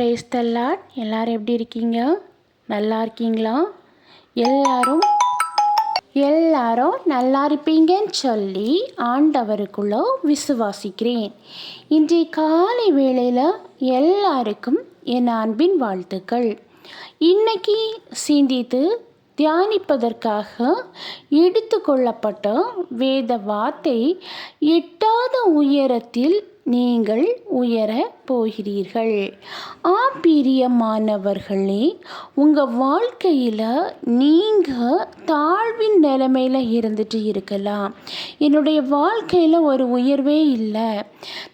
Price தல்லாட் எல்லாரும் எப்படி இருக்கீங்க? நல்லா இருக்கீங்களா? எல்லாரும் எல்லாரும் நல்லா இருப்பீங்கன்னு சொல்லி ஆண்டவருக்குள்ள விசுவாசிக்கிறேன். இன்றைய காலை வேளையில் எல்லாருக்கும் என் அன்பின் வாழ்த்துக்கள். இன்னைக்கு சிந்தித்து தியானிப்பதற்காக எடுத்துக்கொள்ளப்பட்ட வேத வார்த்தை எட்டாத உயரத்தில் நீங்கள் உயர போகிறீர்கள். ஆப்பிரியமானவர்களே உங்கள் வாழ்க்கையில் நீங்கள் தாழ்வின் நிலைமையில் இருந்துட்டு இருக்கலாம். என்னுடைய வாழ்க்கையில் ஒரு உயர்வே இல்லை.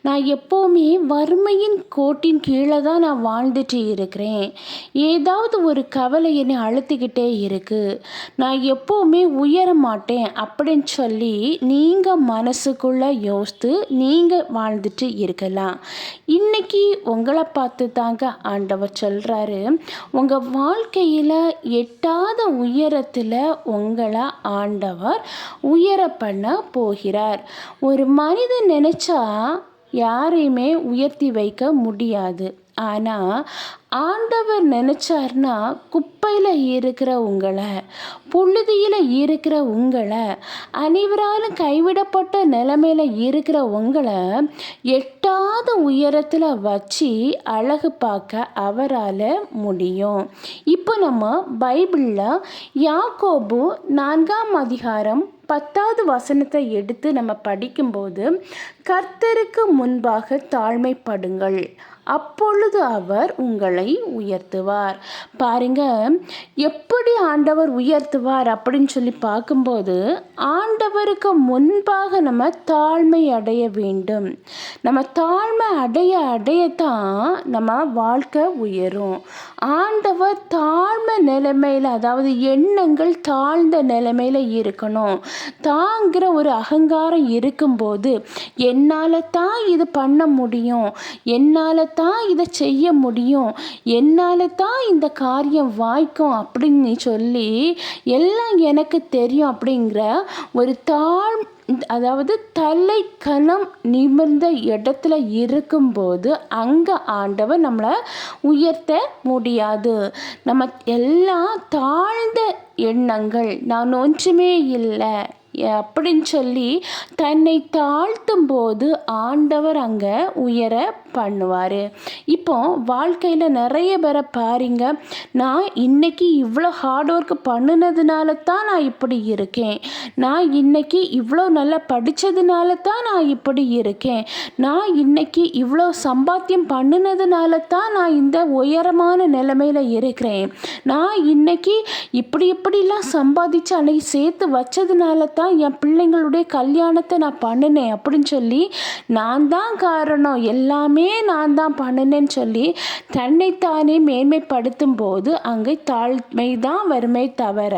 நான் எப்போவுமே வறுமையின் கோட்டின் கீழே தான் நான் வாழ்ந்துட்டு இருக்கிறேன். ஏதாவது ஒரு கவலை என்னை அழுத்திக்கிட்டே இருக்குது நான் எப்போவுமே உயர மாட்டேன் அப்படின்னு சொல்லி நீங்கள் மனசுக்குள்ளே யோசித்து நீங்கள் வாழ்ந்துட்டு இருக்கலாம். இன்னைக்கு உங்களை பார்த்து தாங்க ஆண்டவர் சொல்கிறாரு உங்கள் வாழ்க்கையில் எட்டாத உயரத்தில் உங்களை ஆண்டவர் உயர பண்ண போகிறார். ஒரு மனிதன் நினச்சா யாரையுமே உயர்த்தி வைக்க முடியாது. ஆனால் ஆண்டவர் நினச்சார்னா குப்பையில் இருக்கிற உங்களை புழுதியில் இருக்கிற உங்களை அனைவராலும் கைவிடப்பட்ட நிலைமையில் இருக்கிற உங்களை எட்டாத உயரத்தில் வச்சு அழகு பார்க்க அவரால் முடியும். இப்போ நம்ம பைபிளில் யாக்கோபு நான்காம் அதிகாரம் பத்தாவது வசனத்தை எடுத்து நம்ம படிக்கும்போது கர்த்தருக்கு முன்பாக தாழ்மைப்படுங்கள். அப்பொழுது அவர் உங்களை உயர்த்துவார். பாருங்க எப்படி ஆண்டவர் உயர்த்துவார் அப்படின்னு சொல்லி பார்க்கும்போது ஆண்டவருக்கு முன்பாக நம்ம தாழ்மை அடைய வேண்டும். நம்ம தாழ்மை அடைய அடையத்தான் நம்ம வாழ்க்கை உயரும். ஆண்டவர் தாழ்மை நிலைமையில் அதாவது எண்ணங்கள் தாழ்ந்த நிலைமையில் இருக்கணும். தாங்கிற ஒரு அகங்காரம் இருக்கும்போது என்னால் தான் இது பண்ண முடியும்? என்னால் தான் இதை செய்ய முடியும். என்னால் தான் இந்த காரியம் வாய்க்கும் அப்படின்னு சொல்லி எல்லாம் எனக்கு தெரியும் அப்படிங்கிற ஒரு தாழ் அதாவது தலை கணம் நிமிர்ந்த இடத்துல இருக்கும்போது அங்கே ஆண்டவர் நம்மளை உயர்த்த முடியாது. நம்ம எல்லாம் தாழ்ந்த எண்ணங்கள். நான் ஒன்றுமே இல்லை. அப்படின்னு சொல்லி தன்னை தாழ்த்தும் போது ஆண்டவர் அங்கே உயர பண்ணுவார். இப்போ வாழ்க்கையில் நிறைய பேரை பாருங்க நான் இன்னைக்கு இவ்வளோ ஹார்ட் ஒர்க் பண்ணினதுனால தான் நான் இப்படி இருக்கேன். நான் இன்னைக்கு இவ்வளோ நல்லா படித்ததுனால தான் நான் இப்படி இருக்கேன். நான் இன்னைக்கு இவ்வளோ சம்பாத்தியம் பண்ணினதுனால தான் நான் இந்த உயரமான நிலைமையில் இருக்கிறேன். நான் இன்னைக்கு இப்படி இப்படிலாம் சம்பாதிச்சு அன்னைக்கு சேர்த்து வச்சதுனால தான் தான் என் பிள்ளைங்களுடைய கல்யாணத்தை நான் பண்ணினேன் அப்படின்னு சொல்லி நான் தான் காரணம். எல்லாமே நான் தான் பண்ணினேன்னு சொல்லி தன்னைத்தானே மேன்மைப்படுத்தும் போது அங்கே தாழ்மை தான் வருமே தவிர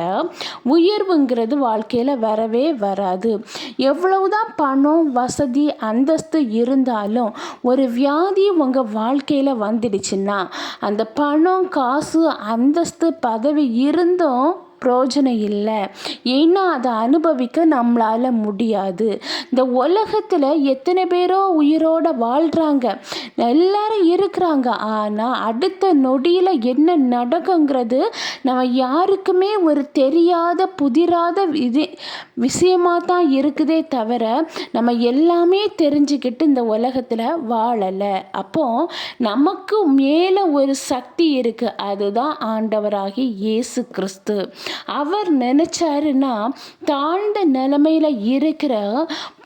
உயர்வுங்கிறது வாழ்க்கையில் வரவே வராது. எவ்வளவுதான் பணம் வசதி அந்தஸ்து இருந்தாலும் ஒரு வியாதி உங்கள் வாழ்க்கையில் வந்துடுச்சுன்னா அந்த பணம் காசு அந்தஸ்து பதவி இருந்தும் பிரயோஜனம் இல்லை. ஏன்னா அதை அனுபவிக்க நம்மளால் முடியாது. இந்த உலகத்தில் எத்தனை பேரோ உயிரோடு வாழ்கிறாங்க எல்லாரும் இருக்கிறாங்க. ஆனால் அடுத்த நொடியில் என்ன நடக்குங்கிறது நம்ம யாருக்குமே ஒரு தெரியாத புதிராத இது விஷயமாக தான் இருக்குதே தவிர நம்ம எல்லாமே தெரிஞ்சுக்கிட்டு இந்த உலகத்தில் வாழலை. அப்போ நமக்கு மேலே ஒரு சக்தி இருக்குது அதுதான் ஆண்டவராகி இயேசு கிறிஸ்து. அவர் நினச்சாருன்னா தாழ்ந்த நிலைமையில் இருக்கிற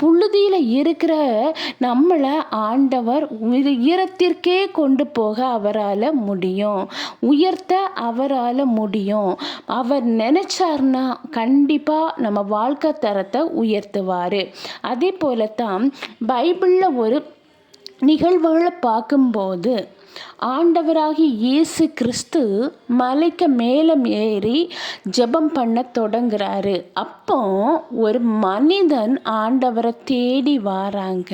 புழுதியில் இருக்கிற நம்மளை ஆண்டவர் உயரத்திற்கே கொண்டு போக அவரால் முடியும். உயர்த்த அவரால் முடியும். அவர் நினச்சார்னா கண்டிப்பாக நம்ம வாழ்க்கை தரத்தை உயர்த்துவார். அதே போல தான் பைபிளில் ஒரு நிகழ்வுகளை பார்க்கும்போது ஆண்டவராகி இயேசு கிறிஸ்து மலைக்கு மேலே ஏறி ஜெபம் பண்ண தொடங்குறாரு. அப்போ ஒரு மனிதன் ஆண்டவரை தேடி வராங்க.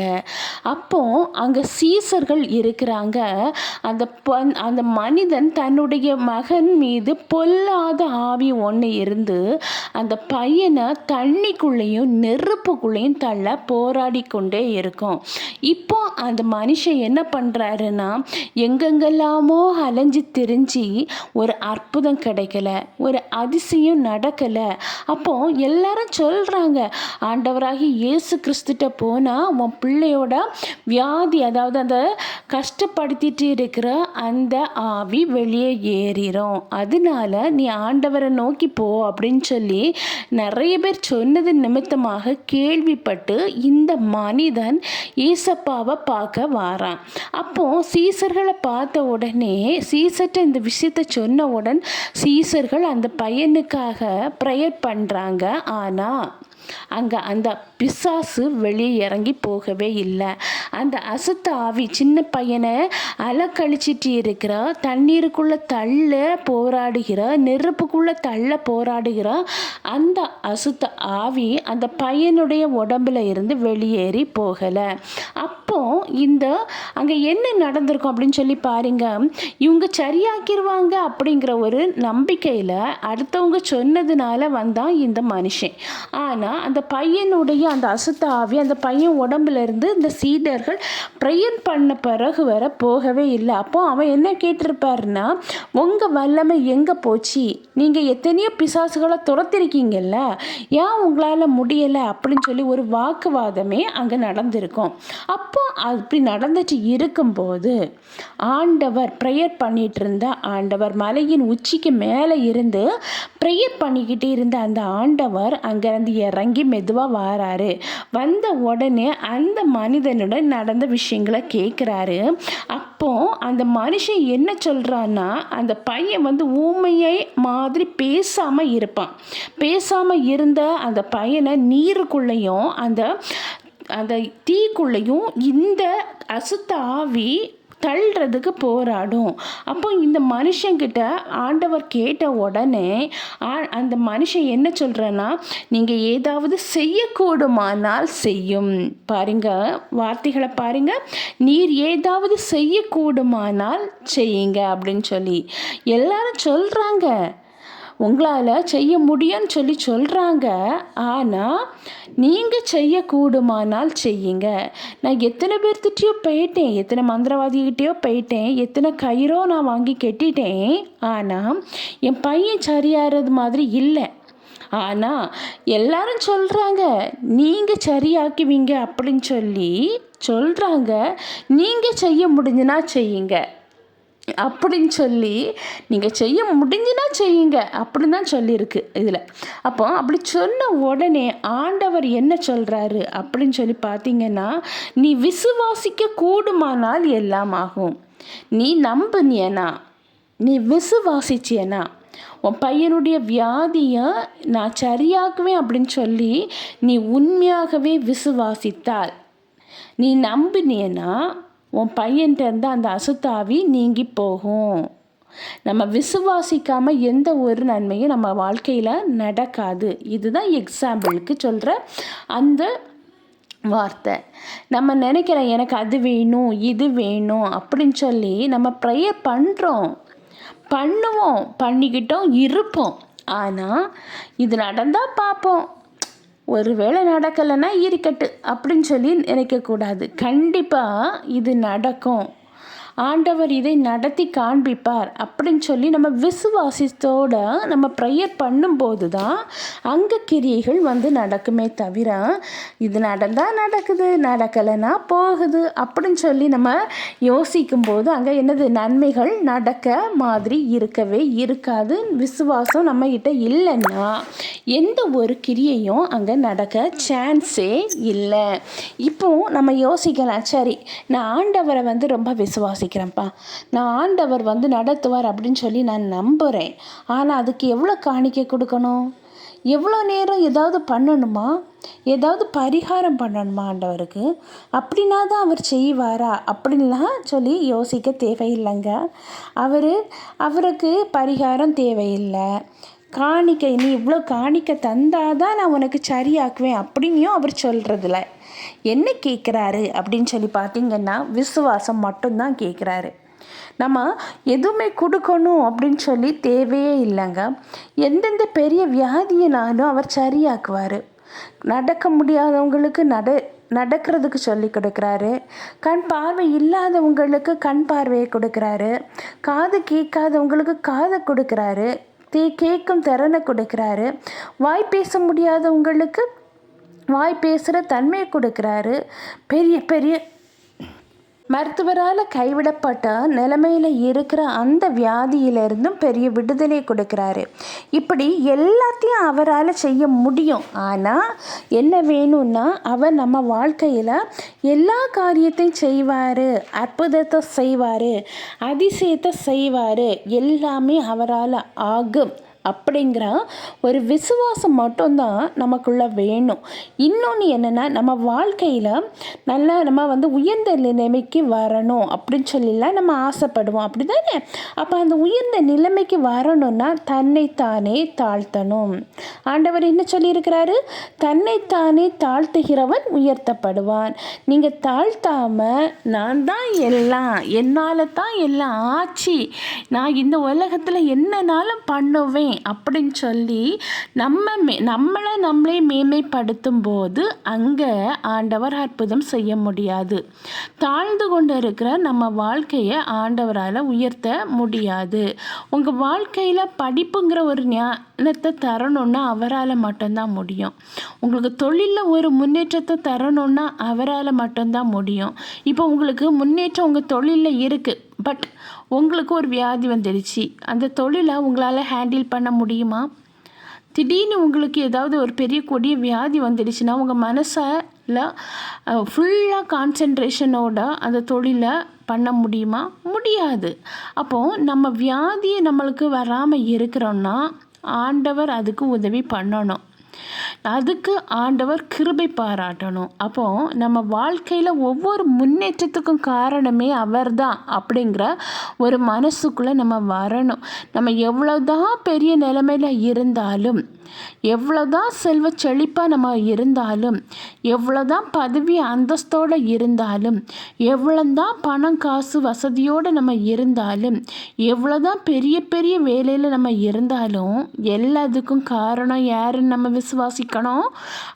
அப்போ அங்கே சீசர்கள் இருக்கிறாங்க. அந்த அந்த மனிதன் தன்னுடைய மகன் மீது பொல்லாத ஆவி ஒன்று இருந்து அந்த பையனை தண்ணிக்குள்ளேயும் நெருப்புக்குள்ளேயும் தள்ள போராடி கொண்டே இருக்கும். இப்போ அந்த மனுஷன் என்ன பண்ணுறாருன்னா எங்கெங்க எங்கெங்கெல்லாமோ அலைஞ்சு திரிஞ்சு ஒரு அற்புதம் கிடைக்கல ஒரு அதிசயம் நடக்கலை. அப்போ எல்லாரும் சொல்கிறாங்க ஆண்டவராகி இயேசு கிறிஸ்துட்ட போனால் உன் பிள்ளையோட வியாதி அதாவது அந்த கஷ்டப்படுத்திட்டு இருக்கிற அந்த ஆவி வெளியே ஏறிடும் அதனால நீ ஆண்டவரை நோக்கி போ அப்படின்னு சொல்லி நிறைய பேர் சொன்னது நிமித்தமாக கேள்விப்பட்டு இந்த மனிதன் ஈசப்பாவை பார்க்க வாரான். அப்போ சீசர்களை பார்த்து உடனே சீசர்கிட்ட இந்த விஷயத்த சொன்ன உடன் சீசர்கள் அந்த பையனுக்காக ப்ரேயர் பண்ணுறாங்க ஆனால் அங்கே அந்த பிசாசு வெளியே இறங்கி போகவே இல்லை. அந்த அசுத்த ஆவி சின்ன பையனை அலக்கழிச்சிட்டு இருக்கிற தண்ணீருக்குள்ளே தள்ள போராடுகிற நெருப்புக்குள்ளே தள்ள போராடுகிற அந்த அசுத்த ஆவி அந்த பையனுடைய உடம்புல இருந்து வெளியேறி போகலை. அப்போ இந்த அங்கே என்ன நடந்திருக்கும் அப்படின்னு சொல்லி பாருங்க. இவங்க சரியாக்கிடுவாங்க அப்படிங்கிற ஒரு நம்பிக்கையில் அடுத்தவங்க சொன்னதுனால வந்தான் இந்த மனுஷன். ஆனால் அந்த பையனுடைய அந்த அசுத்த ஆவி அந்த பையன் உடம்புல இருந்து இந்த சீடர்கள் ப்ரேயர் பண்ண பிறகு வர போகவே இல்லை. அப்போ அவன் என்ன கேட்டிருப்பாருன்னா உங்கள் வல்லமை எங்கே போச்சு? நீங்கள் எத்தனையோ பிசாசுகளை துரத்திருக்கீங்கல்ல? ஏன் உங்களால் முடியலை? அப்படின்னு சொல்லி ஒரு வாக்குவாதமே அங்கே நடந்திருக்கும். அப்போ அப்படி நடந்துட்டு இருக்கும்போது ஆண்டவர் ப்ரேயர் பண்ணிட்டு இருந்த ஆண்டவர் மலையின் உச்சிக்கு மேலே இருந்து ப்ரேயர் பண்ணிக்கிட்டு இருந்த அந்த ஆண்டவர் அங்கேருந்து இறங்கி மெதுவாக வாராரு. வந்த உடனே அந்த மனிதனுடன் நடந்த விஷயங்களை கேட்குறாரு அப்போ அந்த மனுஷன் என்ன சொல்கிறான்னா அந்த பையன் வந்து ஊமையை மாதிரி பேசாமல் இருப்பான். பேசாமல் இருந்த அந்த பையனை நீருக்குள்ளேயும் அந்த அந்த தீக்குள்ளேயும் இந்த அசுத்த ஆவி தள்ளுறதுக்கு போராடும். அப்போ இந்த மனுஷங்கிட்ட ஆண்டவர் கேட்ட உடனே அந்த மனுஷன் என்ன சொல்கிறேன்னா நீங்கள் ஏதாவது செய்யக்கூடுமானால் செய்யும். பாருங்க வார்த்தைகளை பாருங்க. நீர் ஏதாவது செய்யக்கூடுமானால் செய்யுங்க அப்படின்னு சொல்லி. எல்லாரும் சொல்கிறாங்க உங்களால் செய்ய முடியும்னு சொல்லி சொல்கிறாங்க ஆனால் நீங்கள் செய்யக்கூடுமானால் செய்யுங்க. நான் எத்தனை பேர்த்திட்டையோ போயிட்டேன். எத்தனை மந்திரவாதிகிட்டேயோ போயிட்டேன். எத்தனை கயிறோ நான் வாங்கி கெட்டிட்டேன். ஆனால் என் பையன் சரியாகிறது மாதிரி இல்லை. ஆனால் எல்லாரும் சொல்கிறாங்க நீங்கள் சரியாக்குவீங்க அப்படின்னு சொல்லி சொல்கிறாங்க நீங்கள் செய்ய முடிஞ்சுனா செய்யுங்க. அப்படின்னு சொல்லி நீங்கள் செய்ய முடிஞ்சுனா செய்யுங்க. அப்படின்னு தான் சொல்லியிருக்கு இதில். அப்போ அப்படி சொன்ன உடனே ஆண்டவர் என்ன சொல்கிறாரு அப்படின்னு சொல்லி பார்த்தீங்கன்னா நீ விசுவாசிக்க கூடுமானால் எல்லாம் ஆகும். நீ நம்புனியனா? நீ விசுவாசிச்சியனா? உன் பையனுடைய வியாதியை நான் சரியாக்குவேன் அப்படின்னு சொல்லி நீ உண்மையாகவே விசுவாசித்தால் நீ நம்பினியனா? உன் பையன்கிட்ட அந்த அசுத்தாவி நீங்கி போகும். நம்ம விசுவாசிக்காமல் எந்த ஒரு நன்மையும் நம்ம வாழ்க்கையில் நடக்காது. இதுதான் எக்ஸாம்பிளுக்கு சொல்கிற அந்த வார்த்தை. நம்ம நினைக்கிற எனக்கு அது வேணும் இது வேணும் அப்படின்னு சொல்லி நம்ம ப்ரேயர் பண்ணுறோம் பண்ணுவோம் பண்ணிக்கிட்டோம் இருப்போம். ஆனால் இது நடந்தால் பார்ப்போம். ஒரு வேளை நடக்கலைன்னா இருக்கட்டு அப்படின்னு சொல்லி நினைக்கக்கூடாது. கண்டிப்பாக இது நடக்கும். ஆண்டவர் இதை நடத்தி காண்பிப்பார் அப்படின்னு சொல்லி நம்ம விசுவாசத்தோட நம்ம ப்ரேயர் பண்ணும்போது தான் அங்கே கிரியைகள் வந்து நடக்குமே தவிர இது நடந்தால் நடக்குது நடக்கலைன்னா போகுது அப்படின்னு சொல்லி நம்ம யோசிக்கும் போது அங்கே என்னது நன்மைகள் நடக்க மாதிரி இருக்கவே இருக்காது. விசுவாசம் நம்மக்கிட்ட இல்லைன்னா எந்த ஒரு கிரியையும் அங்கே நடக்க சான்ஸே இல்லை. இப்போ நம்ம யோசிக்கலாம் சரி நான் ஆண்டவரை வந்து ரொம்ப விசுவாசி யோசிக்கிறேன்ப்பா நான் ஆண்டவர் வந்து நடத்துவார் அப்படின்னு சொல்லி நான் நம்புகிறேன் ஆனால் அதுக்கு எவ்வளோ காணிக்கை கொடுக்கணும்? எவ்வளோ நேரம் ஏதாவது பண்ணணுமா? ஏதாவது பரிகாரம் பண்ணணுமா ஆண்டவருக்கு? அப்படின்னா தான் அவர் செய்வாரா? அப்படின்லாம் சொல்லி யோசிக்க தேவையில்லைங்க. அவர் அவருக்கு பரிகாரம் தேவையில்லை. காணிக்கை நீ இவ்வளோ காணிக்கை தந்தாதான் நான் உனக்கு சரியாக்குவேன் அப்படின்னும் அவர் சொல்கிறதில்ல என்ன கேட்குறாரு அப்படின்னு சொல்லி பார்த்தீங்கன்னா விசுவாசம் மட்டும்தான் கேட்குறாரு. நம்ம எதுவுமே கொடுக்கணும் அப்படின்னு சொல்லி தேவையே இல்லைங்க. எந்தெந்த பெரிய வியாதியினாலும் அவர் சரியாக்குவார். நடக்க முடியாதவங்களுக்கு நட நடக்கிறதுக்கு சொல்லி கொடுக்குறாரு. கண் பார்வை இல்லாதவங்களுக்கு கண் பார்வையை கொடுக்குறாரு. காது கேட்காதவங்களுக்கு காதை கொடுக்குறாரு. தே கேட்கும் திறனை கொடுக்குறாரு. வாய் பேச முடியாதவங்களுக்கு வாய் பேசுகிற தன்மையை கொடுக்குறாரு. பெரிய பெரிய மருத்துவரால் கைவிடப்பட்ட நிலைமையில் இருக்கிற அந்த வியாதியிலிருந்தும் பெரிய விடுதலை கொடுக்குறாரு. இப்படி எல்லாத்தையும் அவரால் செய்ய முடியும். ஆனால் என்ன வேணும்னா அவர் நம்ம வாழ்க்கையில் எல்லா காரியத்தையும் செய்வார். அற்புதத்தை செய்வார். அதிசயத்தை செய்வார். எல்லாமே அவரால் ஆகும். அப்படிங்கிற ஒரு விசுவாசம் மட்டும்தான் நமக்குள்ளே வேணும். இன்னொன்று என்னென்னா நம்ம வாழ்க்கையில் நல்லா நம்ம வந்து உயர்ந்த நிலைமைக்கு வரணும் அப்படின்னு சொல்லிலாம் நம்ம ஆசைப்படுவோம். அப்படி தானே அப்போ அந்த உயர்ந்த நிலைமைக்கு வரணும்னா தன்னைத்தானே தாழ்த்தணும். ஆண்டவர் என்ன சொல்லியிருக்கிறாரு? தன்னைத்தானே தாழ்த்துகிறவன் உயர்த்தப்படுவான். நீங்கள் தாழ்த்தாமல் நான் தான் எல்லாம் என்னால் தான் எல்லாம் ஆச்சு. நான் இந்த உலகத்தில் என்னனாலும் பண்ணுவேன். அப்படின்னு சொல்லி நம்ம மே நம்மளை நம்மளே மேன்மைப்படுத்தும் போது அங்கே ஆண்டவர் அற்புதம் செய்ய முடியாது. தாழ்ந்து கொண்டு இருக்கிற நம்ம வாழ்க்கையை ஆண்டவரால் உயர்த்த முடியாது. உங்கள் வாழ்க்கையில் படிப்புங்கிற ஒரு ஞானத்தை தரணும்னா அவரால் மட்டும்தான் முடியும். உங்களுக்கு தொழிலில் ஒரு முன்னேற்றத்தை தரணுன்னா அவரால் மட்டும்தான் முடியும். இப்போ உங்களுக்கு முன்னேற்றம் உங்கள் தொழிலில் இருக்குது பட் உங்களுக்கு ஒரு வியாதி வந்துடுச்சு. அந்த தொழிலை உங்களால் ஹேண்டில் பண்ண முடியுமா? திடீர்னு உங்களுக்கு ஏதாவது ஒரு பெரிய கொடிய வியாதி வந்துடுச்சுன்னா உங்கள் மனசில் ஃபுல்லாக கான்சென்ட்ரேஷனோட அந்த தொழிலை பண்ண முடியுமா? முடியாது. அப்போது நம்ம வியாதியை நம்மளுக்கு வராமல் இருக்கிறோன்னா ஆண்டவர் அதுக்கு உதவி பண்ணணும். அதுக்கு ஆண்டவர் கிருபை பாராட்டணும். அப்போ நம்ம வாழ்க்கையில் ஒவ்வொரு முன்னேற்றத்துக்கும் காரணமே அவர் தான் அப்படிங்கிற ஒரு மனசுக்குள்ளே நம்ம வரணும். நம்ம எவ்வளோதான் பெரிய நிலைமையில் இருந்தாலும் எவ்வளோதான் செல்வ செழிப்பாக நம்ம இருந்தாலும் எவ்வளோதான் பதவி அந்தஸ்தோடு இருந்தாலும் எவ்வளோதான் பணம் காசு வசதியோடு நம்ம இருந்தாலும் எவ்வளோதான் பெரிய பெரிய வேலையில் நம்ம இருந்தாலும் எல்லாத்துக்கும் காரணம் யாருன்னு நம்ம விசுவாசிக்கணும்?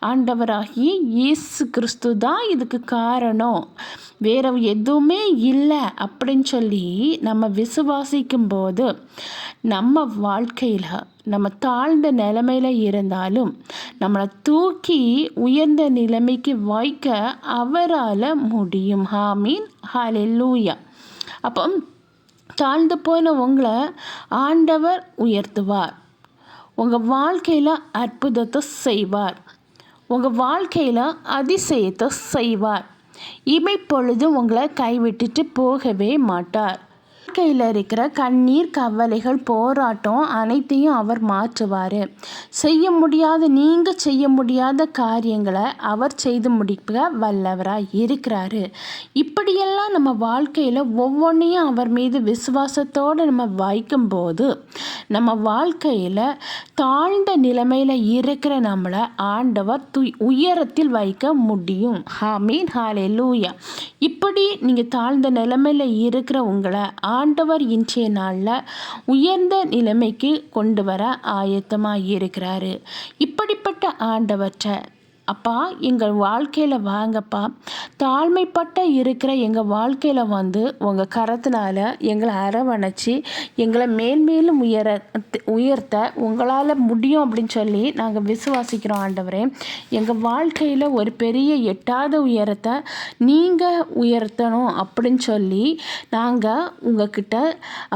ஆண்டவராகி இயேசு கிறிஸ்து தான் இதுக்கு காரணம். வேறு எதுவுமே இல்லை அப்படின்னு சொல்லி நம்ம விசுவாசிக்கும் போது நம்ம வாழ்க்கையில் நம்ம தாழ்ந்த நிலைமையில் இருந்தாலும் நம்மளை தூக்கி உயர்ந்த நிலைமைக்கு வைக்க அவரால் முடியும். ஹாமீன் ஹாலெல்லூயா அப்போ தாழ்ந்து போன உங்களை ஆண்டவர் உயர்த்துவார். உங்கள் வாழ்க்கையில் அற்புதத்தை செய்வார். உங்கள் வாழ்க்கையில் அதிசயத்தை செய்வார். இமைப்பொழுது உங்களை கைவிட்டுட்டு போகவே மாட்டார். வாழ்க்கையில் இருக்கிற கண்ணீர் கவலைகள் போராட்டம் அனைத்தையும் அவர் மாற்றுவார். செய்ய முடியாத நீங்கள் செய்ய முடியாத காரியங்களை அவர் செய்து முடிக்க வல்லவராக இருக்கிறாரு. இப்படியெல்லாம் நம்ம வாழ்க்கையில் ஒவ்வொன்றையும் அவர் மீது விசுவாசத்தோடு நம்ம வைக்கும்போது நம்ம வாழ்க்கையில் தாழ்ந்த நிலைமையில் இருக்கிற நம்மளை ஆண்டவர் து உயரத்தில் வைக்க முடியும். ஹா மீன் ஹாலே லூயா இப்படி நீங்கள் தாழ்ந்த நிலைமையில் இருக்கிற உங்களை ஆண்டவர் இன்றைய நாளில் உயர்ந்த நிலைமைக்கு கொண்டு வர ஆயத்தமாக இருக்கிறாரு இப்படிப்பட்ட ஆண்டவற்றை அப்பா எங்கள் வாழ்க்கையில் வாங்கப்பா. தாழ்மைப்பட்ட இருக்கிற எங்கள் வாழ்க்கையில் வந்து உங்கள் கரத்தினால் எங்களை அரவணைச்சி எங்களை மேன்மேலும் உயர உயர்த்த உங்களால் முடியும் அப்படின்னு சொல்லி நாங்கள் விசுவாசிக்கிறோம் ஆண்டவரே. எங்கள் வாழ்க்கையில் ஒரு பெரிய எட்டாத உயரத்தை நீங்கள் உயர்த்தணும் அப்படின்னு சொல்லி நாங்கள் உங்ககிட்ட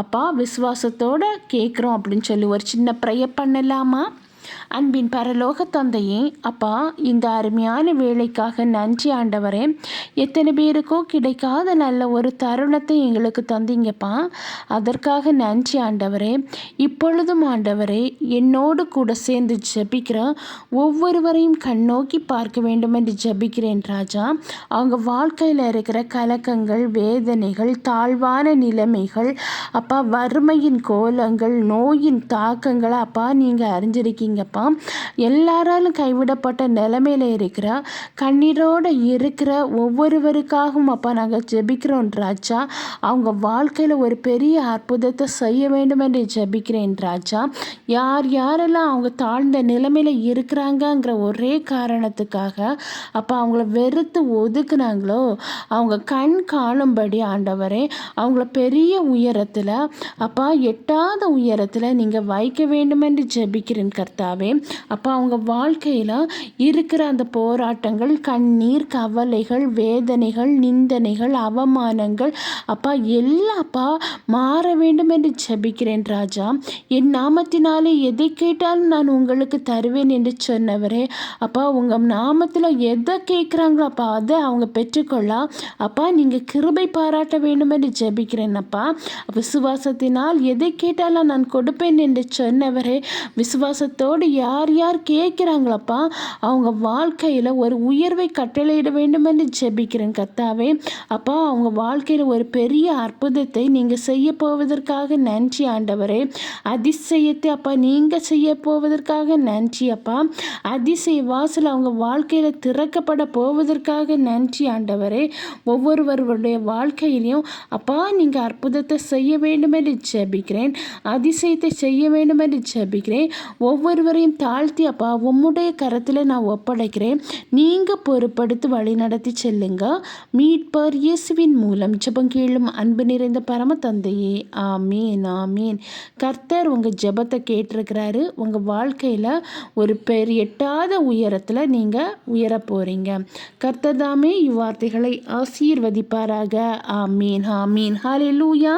அப்பா விசுவாசத்தோடு கேட்குறோம் அப்படின்னு சொல்லி ஒரு சின்ன ப்ரேயர் பண்ணலாமா? அன்பின் பரலோக தந்தையே அப்பா இந்த அருமையான வேலைக்காக நன்றி ஆண்டவரே. எத்தனை பேருக்கோ கிடைக்காத நல்ல ஒரு தருணத்தை எங்களுக்கு தந்தீங்கப்பா. அதற்காக நன்றி ஆண்டவரே. இப்பொழுதும் ஆண்டவரே என்னோடு கூட சேர்ந்து ஜபிக்கிற ஒவ்வொருவரையும் கண்ணோக்கி பார்க்க வேண்டும் என்று ஜபிக்கிறேன் ராஜா. அவங்க வாழ்க்கையில் இருக்கிற கலக்கங்கள் வேதனைகள் தாழ்வான நிலைமைகள் அப்பா வறுமையின் கோலங்கள் நோயின் தாக்கங்களை அப்பா நீங்கள் அறிஞ்சிருக்கீங்க. செய்யுங்கப்பா எல்லாராலும் கைவிடப்பட்ட நிலைமையில் இருக்கிற கண்ணீரோடு இருக்கிற ஒவ்வொருவருக்காகவும் அப்பா நாங்கள் ஜெபிக்கிறோம் ராஜா. அவங்க வாழ்க்கையில் ஒரு பெரிய அற்புதத்தை செய்ய வேண்டும் என்று ஜெபிக்கிறேன் ராஜா. யார் யாரெல்லாம் அவங்க தாழ்ந்த நிலைமையில் இருக்கிறாங்கங்கிற ஒரே காரணத்துக்காக அப்போ அவங்கள வெறுத்து ஒதுக்குனாங்களோ அவங்க கண் காணும்படி ஆண்டவரே அவங்கள பெரிய உயரத்தில் அப்பா எட்டாத உயரத்தில் நீங்கள் வைக்க வேண்டுமென்று ஜெபிக்கிறேன் கர்த்தாவே அப்போ அவங்க வாழ்க்கையில் இருக்கிற அந்த போராட்டங்கள் கண்ணீர் கவலைகள் வேதனைகள் நிந்தனைகள் அவமானங்கள் அப்பா எல்லாப்பா மாற வேண்டும் என்று ஜெபிக்கிறேன் ராஜா. என் நாமத்தினாலே எதை கேட்டாலும் நான் உங்களுக்கு தருவேன் என்று சொன்னவரே அப்பா உங்கள் நாமத்தில் எதை கேட்குறாங்களோ அப்பா அதை அவங்க பெற்றுக்கொள்ளலாம் அப்பா நீங்கள் கிருபை பாராட்ட வேண்டும் என்று ஜபிக்கிறேன் அப்பா. விசுவாசத்தினால் எதை கேட்டாலும் நான் கொடுப்பேன் என்று சொன்னவரே விசுவாசத்தோடு யார் யார் கேட்குறாங்களப்பா? அவங்க வாழ்க்கையில் ஒரு உயர்வை கட்டளையிட வேண்டும் என்று ஜெபிக்கிறேன் கத்தாவே அப்பா அவங்க வாழ்க்கையில் ஒரு பெரிய அற்புதத்தை நீங்கள் செய்ய போவதற்காக நன்றி ஆண்டவரே. அதிசயத்தை அப்பா நீங்கள் செய்ய போவதற்காக நன்றி அப்பா. அதிசய வாசல் அவங்க வாழ்க்கையில் திறக்கப்பட போவதற்காக நன்றி ஆண்டவரே. ஒவ்வொருவருடைய வாழ்க்கையிலையும் அப்பா நீங்கள் அற்புதத்தை செய்ய வேண்டும் என்று ஜெபிக்கிறேன். அதிசயத்தை செய்ய வேண்டும் என்று ஜெபிக்கிறேன். ஒவ்வொருவரையும் தாழ்த்தி அப்பா உம்முடைய கரத்தில் நான் ஒப்படைக்கிறேன். நீங்கள் பொறுப்படுத்தி வழி நடத்தி செல்லுங்க. மீட்பர் இயேசுவின் மூலம் ஜெபம் கீழும் அன்பு நிறைந்த பரம தந்தையே ஆமீன் ஆமீன். கர்த்தர் உங்கள் ஜெபத்தை கேட்டிருக்கிறாரு. உங்கள் வாழ்க்கையில் ஒரு பெரிய எட்டாத உயரத்தில் நீங்கள் உயர போகிறீங்க கர்த்தர் தாமே இவ்வார்த்தைகளை ஆசீர்வதிப்பாராக. ஆமீன் ஆமீன். ஹalleluya.